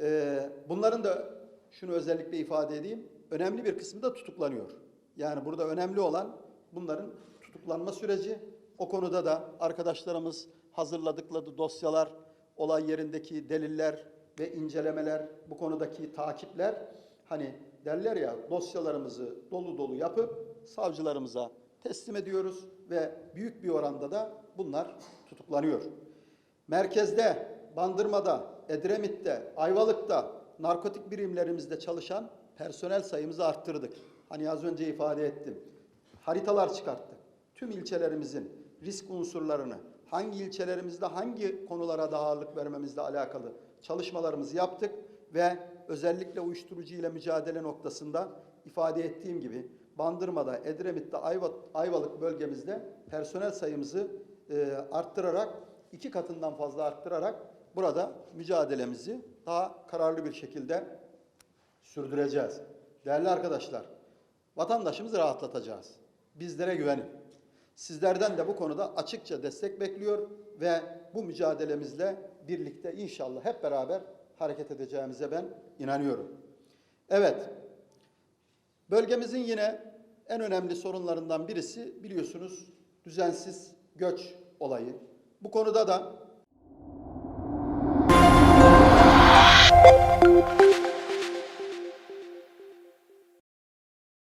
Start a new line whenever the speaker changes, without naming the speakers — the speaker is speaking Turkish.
Ee, bunların da şunu özellikle ifade edeyim. Önemli bir kısmı da tutuklanıyor. Yani burada önemli olan bunların tutuklanma süreci. O konuda da arkadaşlarımız hazırladıkları dosyalar, olay yerindeki deliller ve incelemeler, bu konudaki takipler hani derler ya dosyalarımızı dolu dolu yapıp savcılarımıza teslim ediyoruz ve büyük bir oranda da bunlar tutuklanıyor. Merkezde, Bandırma'da, Edremit'te, Ayvalık'ta narkotik birimlerimizde çalışan personel sayımızı arttırdık. Hani az önce ifade ettim. Haritalar çıkarttık. Tüm ilçelerimizin risk unsurlarını, hangi ilçelerimizde hangi konulara daha ağırlık vermemizle alakalı çalışmalarımızı yaptık ve özellikle uyuşturucu ile mücadele noktasında ifade ettiğim gibi Bandırma'da, Edremit'te, Ayva, Ayvalık bölgemizde personel sayımızı e, arttırarak iki katından fazla arttırarak burada mücadelemizi daha kararlı bir şekilde sürdüreceğiz. Değerli arkadaşlar, vatandaşımızı rahatlatacağız. Bizlere güvenin. Sizlerden de bu konuda açıkça destek bekliyor ve bu mücadelemizle birlikte inşallah hep beraber hareket edeceğimize ben inanıyorum. Evet, bölgemizin yine en önemli sorunlarından birisi biliyorsunuz düzensiz göç olayı. Bu konuda da